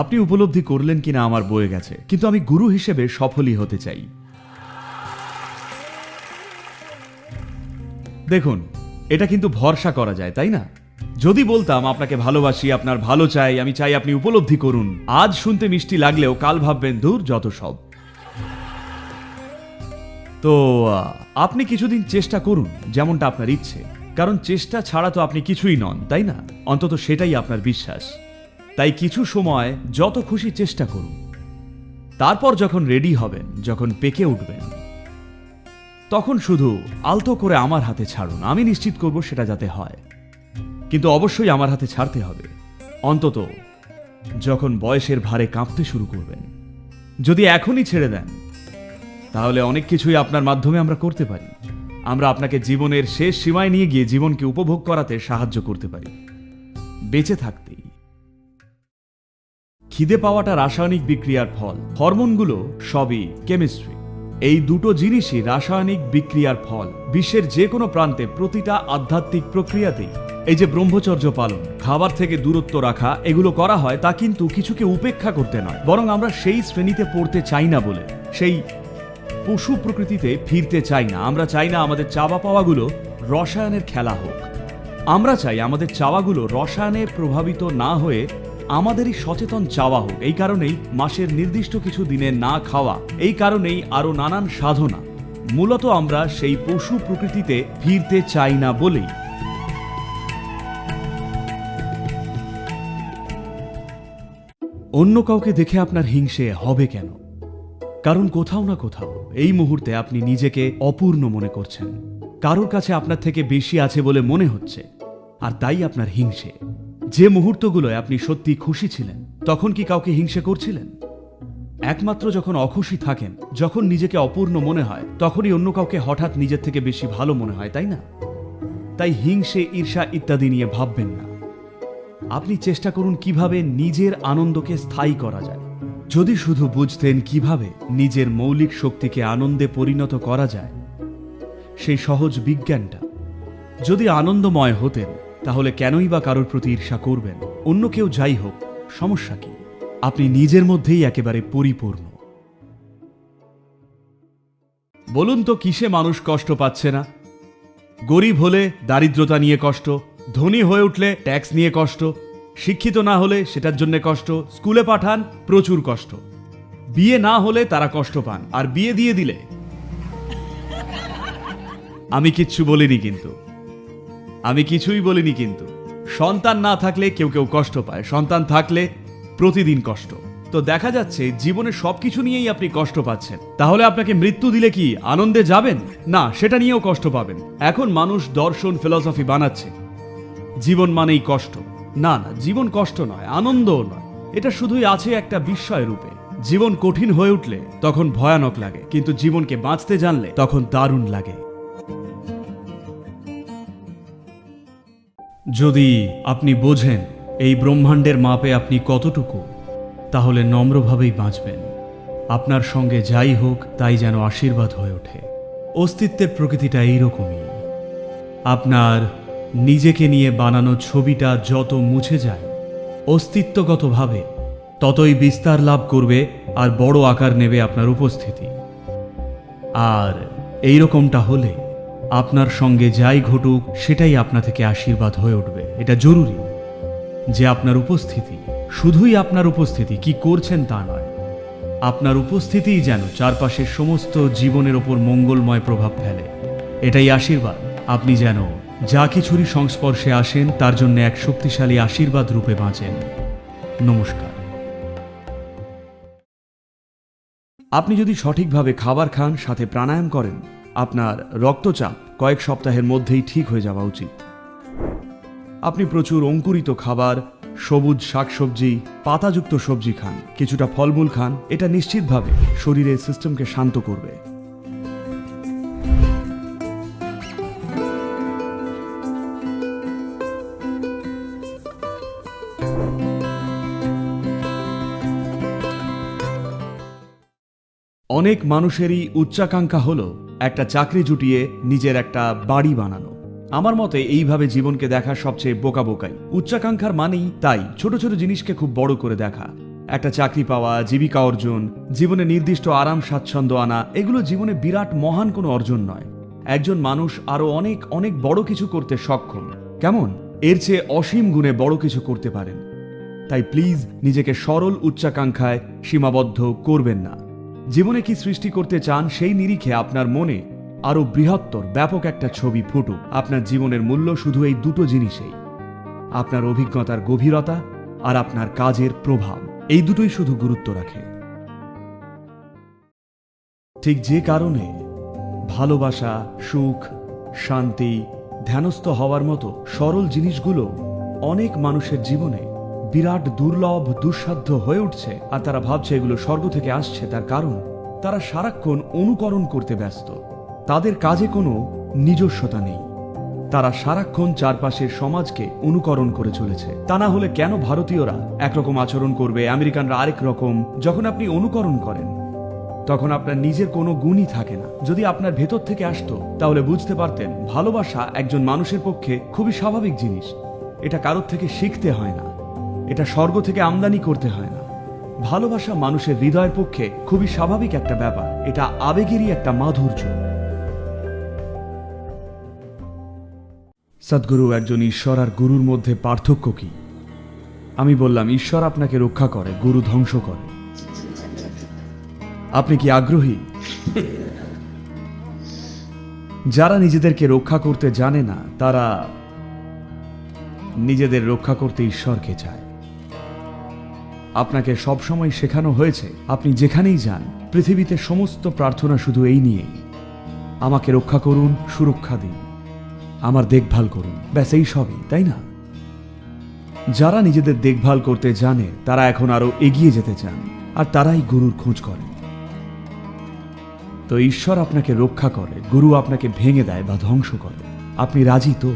আপনি উপলব্ধি করলেন কিনা আমার বয়ে গেছে, কিন্তু আমি গুরু হিসেবে সফলই হতে চাই। দেখুন, এটা কিন্তু ভরসা করা যায়, তাই না? যদি বলতাম, আপনাকে ভালোবাসি, আপনার ভালো চাই, আমি চাই আপনি উপলব্ধি করুন। আজ শুনতে মিষ্টি লাগলেও কাল ভাববেন, দূর যত সব। তো আপনি কিছুদিন চেষ্টা করুন, যেমনটা আপনার ইচ্ছে। কারণ চেষ্টা ছাড়া তো আপনি কিছুই নন, তাই না? অন্তত সেটাই আপনার বিশ্বাস। তাই কিছু সময় যত খুশি চেষ্টা করুন। তারপর যখন রেডি হবেন, যখন পেকে উঠবেন, তখন শুধু আলতো করে আমার হাতে ছাড়ুন। আমি নিশ্চিত করব সেটা যাতে হয়। কিন্তু অবশ্যই আমার হাতে ছাড়তে হবে। অন্তত যখন বয়সের ভারে কাঁপতে শুরু করবেন, যদি এখনই ছেড়ে দেন, তাহলে অনেক কিছুই আপনার মাধ্যমে আমরা করতে পারি। আমরা আপনাকে জীবনের শেষ সীমায় নিয়ে গিয়ে জীবনকে উপভোগ করাতে সাহায্য করতে পারি। বেঁচে থাকতেই খিদে পাওয়াটা রাসায়নিক বিক্রিয়ার ফল। হরমোনগুলো সবই কেমিস্ট্রি। এই দুটো জিনিসই রাসায়নিক বিক্রিয়ার ফল। বিশ্বের যে কোনো প্রান্তে প্রতিটা আধ্যাত্মিক প্রক্রিয়াতেই। এই যে ব্রহ্মচর্য পালন, খাবার থেকে দূরত্ব রাখা, এগুলো করা হয় তা কিন্তু কিছুকে উপেক্ষা করতে নয়, বরং আমরা সেই শ্রেণীতে পড়তে চাই না বলে, সেই পশু প্রকৃতিতে ফিরতে চাই না। আমরা চাই না আমাদের চাওয়া পাওয়াগুলো রসায়নের খেলা হোক। আমরা চাই আমাদের চাওয়াগুলো রসায়নে প্রভাবিত না হয়ে আমাদেরই সচেতন চাওয়া হোক। এই কারণেই মাসের নির্দিষ্ট কিছু দিনে না খাওয়া, এই কারণেই আরও নানান সাধনা। মূলত আমরা সেই পশু প্রকৃতিতে ফিরতে চাই না বলেই। অন্য কাউকে দেখে আপনার হিংসে হবে কেন? কারণ কোথাও না কোথাও এই মুহূর্তে আপনি নিজেকে অপূর্ণ মনে করছেন। কারোর কাছে আপনার থেকে বেশি আছে বলে মনে হচ্ছে, আর তাই আপনার হিংসে। যে মুহূর্তগুলোয় আপনি সত্যি খুশি ছিলেন, তখন কি কাউকে হিংসে করছিলেন? একমাত্র যখন অখুশি থাকেন, যখন নিজেকে অপূর্ণ মনে হয়, তখনই অন্য কাউকে হঠাৎ নিজের থেকে বেশি ভালো মনে হয়, তাই না? তাই হিংসে, ঈর্ষা ইত্যাদি নিয়ে ভাববেন না। আপনি চেষ্টা করুন কীভাবে নিজের আনন্দকে স্থায়ী করা যায়। যদি শুধু বুঝতেন কীভাবে নিজের মৌলিক শক্তিকে আনন্দে পরিণত করা যায়, সেই সহজ বিজ্ঞানটা। যদি আনন্দময় হতেন তাহলে কেনই বা কারোর প্রতি ঈর্ষা করবেন? অন্য কেউ যাই হোক, সমস্যা কি? আপনি নিজের মধ্যেই একেবারে পরিপূর্ণ। বলুন তো কিসে মানুষ কষ্ট পাচ্ছে না? গরিব হলে দারিদ্রতা নিয়ে কষ্ট, ধনী হয়ে উঠলে ট্যাক্স নিয়ে কষ্ট, শিক্ষিত না হলে সেটার জন্য কষ্ট, স্কুলে পাঠান, প্রচুর কষ্ট। বিয়ে না হলে তারা কষ্ট পান, আর বিয়ে দিয়ে দিলে? আমি কিচ্ছু বলিনি কিন্তু। আমি কিছুই বলিনি কিন্তু। সন্তান না থাকলে কেউ কেউ কষ্ট পায়। সন্তান থাকলে প্রতিদিন কষ্ট। তো দেখা যাচ্ছে, জীবনে সবকিছু নিয়েই আপনি কষ্ট পাচ্ছেন। তাহলে আপনাকে মৃত্যু দিলে কি আনন্দে যাবেন? না, সেটা নিয়েও কষ্ট পাবেন। এখন মানুষ দর্শন, ফিলসফি বানাচ্ছে। জীবন মানেই কষ্ট। না না, জীবন কষ্ট নয়, আনন্দও নয়। এটা শুধুই আছে একটা বিস্ময় রূপে। জীবন কঠিন হয়ে উঠলে তখন ভয়ানক লাগে, কিন্তু জীবনকে বাঁচতে জানলে তখন দারুণ লাগে। যদি আপনি বোঝেন এই ব্রহ্মাণ্ডের মাপে আপনি কতটুকু, তাহলে নম্রভাবেই বাঁচবেন। আপনার সঙ্গে যাই হোক, তাই যেন আশীর্বাদ হয়ে ওঠে। অস্তিত্বের প্রকৃতিটা এইরকমই। আপনার নিজেকে নিয়ে বানানো ছবিটা যত মুছে যায়, অস্তিত্বগতভাবে, ততই বিস্তার লাভ করবে আর বড় আকার নেবে আপনার উপস্থিতি। আর এই রকমটা হলে আপনার সঙ্গে যাই ঘটুক, সেটাই আপনা থেকে আশীর্বাদ হয়ে উঠবে। এটা জরুরি যে আপনার উপস্থিতি, শুধুই আপনার উপস্থিতি, কি করছেন তা নয়। আপনার উপস্থিতিই যেন চারপাশের সমস্ত জীবনের ওপর মঙ্গলময় প্রভাব ফেলে। এটাই আশীর্বাদ। আপনি যেন যা কিছুরই সংস্পর্শে আসেন, তার জন্য এক শক্তিশালী আশীর্বাদ রূপে বাঁচেন। নমস্কার। আপনি যদি সঠিকভাবে খাবার খান, সাথে প্রাণায়াম করেন আপনার রক্তচাপ কয়েক সপ্তাহের মধ্যেই ঠিক হয়ে যাওয়া উচিত। আপনি প্রচুর অঙ্কুরিত খাবার, সবুজ শাকসবজি, পাতাযুক্ত সবজি খান, কিছুটা ফলমূল খান, এটা নিশ্চিতভাবে শরীরের সিস্টেমকে শান্ত করবে। অনেক মানুষেরই উচ্চাকাঙ্ক্ষা হলো একটা চাকরি জুটিয়ে নিজের একটা বাড়ি বানানো। আমার মতে এইভাবে জীবনকে দেখা সবচেয়ে বোকা বোকাই। উচ্চাকাঙ্ক্ষার মানেই তাই, ছোট ছোট জিনিসকে খুব বড় করে দেখা। একটা চাকরি পাওয়া, জীবিকা অর্জন, জীবনে নির্দিষ্ট আরাম, স্বাচ্ছন্দ্য আনা, এগুলো জীবনে বিরাট মহান কোনো অর্জন নয়। একজন মানুষ আরও অনেক অনেক বড় কিছু করতে সক্ষম। কেমন? এর চেয়ে অসীম গুণে বড় কিছু করতে পারেন। তাই প্লিজ নিজেকে সরল উচ্চাকাঙ্ক্ষায় সীমাবদ্ধ করবেন না। জীবনে কি সৃষ্টি করতে চান সেই নিরিখে আপনার মনে আরও বৃহত্তর, ব্যাপক একটা ছবি ফুটুক। আপনার জীবনের মূল্য শুধু এই দুটো জিনিসেই। আপনার অভিজ্ঞতার গভীরতা আর আপনার কাজের প্রভাব। এই দুটোই শুধু গুরুত্ব রাখে। ঠিক যে কারণে ভালোবাসা, সুখ, শান্তি, ধ্যানস্থ হওয়ার মতো সরল জিনিসগুলো অনেক মানুষের জীবনে বিরাট দুর্লভ, দুঃসাধ্য হয়ে উঠছে আর তারা ভাবছে এগুলো স্বর্গ থেকে আসছে, তার কারণ তারা সারাক্ষণ অনুকরণ করতে ব্যস্ত। তাদের কাজে কোনো নিজস্বতা নেই। তারা সারাক্ষণ চারপাশের সমাজকে অনুকরণ করে চলেছে। তা না হলে কেন ভারতীয়রা একরকম আচরণ করবে, আমেরিকানরা আরেক রকম, যখন আপনি অনুকরণ করেন? তখন আপনার নিজের কোনো গুণই থাকে না। যদি আপনার ভেতর থেকে আসতো, তাহলে বুঝতে পারতেন ভালোবাসা একজন মানুষের পক্ষে খুবই স্বাভাবিক জিনিস। এটা কারোর থেকে শিখতে হয় না। এটা স্বর্গ থেকে আমদানি করতে হয় না। ভালোবাসা মানুষের হৃদয়ের পক্ষে খুবই স্বাভাবিক একটা ব্যাপার। এটা আবেগেরই একটা মাধুর্য। সদ্গুরু একজন ঈশ্বর আর গুরুর মধ্যে পার্থক্য কি? আমি বললাম, ঈশ্বর আপনাকে রক্ষা করে, গুরু ধ্বংস করে। আপনি কি আগ্রহী? যারা নিজেদেরকে রক্ষা করতে জানে না, তারা নিজেদের রক্ষা করতে ঈশ্বরকে চায়। আপনাকে সবসময় শেখানো হয়েছে, আপনি যেখানেই যান, পৃথিবীতে সমস্ত প্রার্থনা শুধু এই নিয়েই। আমাকে রক্ষা করুন, সুরক্ষা দিন। আমার দেখভাল করুন। ব্যাস, এই সবই, তাই না? যারা নিজেদের দেখভাল করতে জানে, তারা এখন আরও এগিয়ে যেতে চান, আর তারাই গুরুর খোঁজ করে তো ঈশ্বর আপনাকে রক্ষা করে, গুরু আপনাকে ভেঙে দেয় বা ধ্বংস করে। আপনি রাজি তো?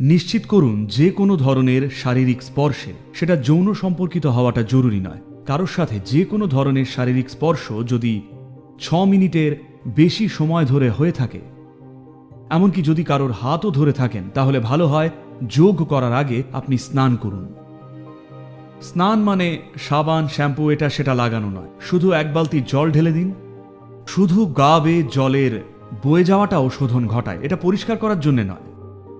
নিশ্চিত করুন যে কোনো ধরনের শারীরিক স্পর্শে সেটা যৌন সম্পর্কিত হওয়াটা জরুরি নয়। কারোর সাথে যে কোনো ধরনের শারীরিক স্পর্শ যদি ছ মিনিটের বেশি সময় ধরে হয়ে থাকে, এমনকি যদি কারোর হাতও ধরে থাকেন, তাহলে ভালো হয় যোগ করার আগে আপনি স্নান করুন। স্নান মানে সাবান, শ্যাম্পু, এটা সেটা লাগানো নয়। শুধু এক বালতি জল ঢেলে দিন। শুধু গা বেয়ে জলের বয়ে যাওয়াটাও শোধন ঘটায়। এটা পরিষ্কার করার জন্য নয়।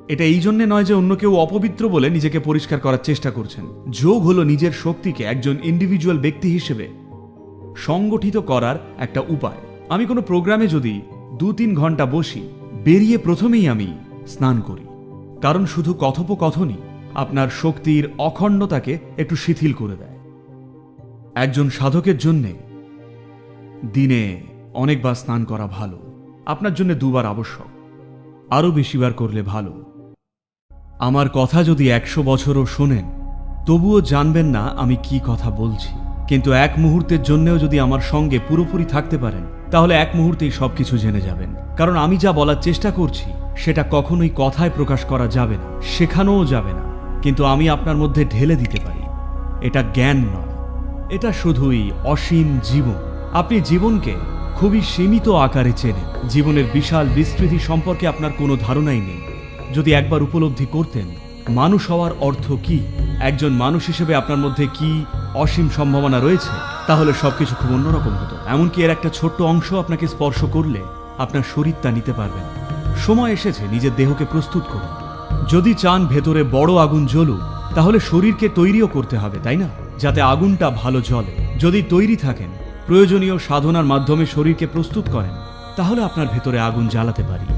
এটা এই জন্যে নয় যে অন্য কেউ অপবিত্র বলে নিজেকে পরিষ্কার করার চেষ্টা করছেন। যোগ হলো নিজের শক্তিকে একজন ইন্ডিভিজুয়াল ব্যক্তি হিসেবে সংগঠিত করার একটা উপায়। আমি কোনো প্রোগ্রামে যদি দু তিন ঘণ্টা বসি, বেরিয়ে প্রথমেই আমি স্নান করি। কারণ শুধু কথোপকথনই আপনার শক্তির অখণ্ডতাকে একটু শিথিল করে দেয়। একজন সাধকের জন্যে দিনে অনেকবার স্নান করা ভালো। আপনার জন্য দুবার আবশ্যক। আরও বেশিবার করলে ভালো। আমার কথা যদি একশো বছরও শোনেন, তবুও জানবেন না আমি কি কথা বলছি। কিন্তু এক মুহূর্তের জন্যেও যদি আমার সঙ্গে পুরোপুরি থাকতে পারেন, তাহলে এক মুহূর্তেই সবকিছু জেনে যাবেন। কারণ আমি যা বলার চেষ্টা করছি, সেটা কখনোই কথায় প্রকাশ করা যাবে না, শেখানোও যাবে না। কিন্তু আমি আপনার মধ্যে ঢেলে দিতে পারি। এটা জ্ঞান নয়। এটা শুধুই অসীম জীবন। আপনি জীবনকে খুবই সীমিত আকারে চেনেন। জীবনের বিশাল বিস্তৃতি সম্পর্কে আপনার কোনো ধারণাই নেই। যদি একবার উপলব্ধি করতেন, মানুষ হওয়ার অর্থ কি? একজন মানুষ হিসেবে আপনার মধ্যে কি অসীম সম্ভাবনা রয়েছে? তাহলে সবকিছু খুব অন্যরকম হতো। এমনকি এর একটা ছোট্ট অংশ আপনাকে স্পর্শ করলে আপনার শরীর তা নিতে পারবে না সময় এসেছে, নিজের দেহকে প্রস্তুত করুন। যদি চান ভেতরে বড় আগুন জ্বলুক, তাহলে শরীরকে তৈরিও করতে হবে, তাই না? যাতে আগুনটা ভালো জ্বলে। যদি তৈরি থাকেন, প্রয়োজনীয় সাধনার মাধ্যমে শরীরকে প্রস্তুত করেন, তাহলে আপনার ভেতরে আগুন জ্বালাতে পারি।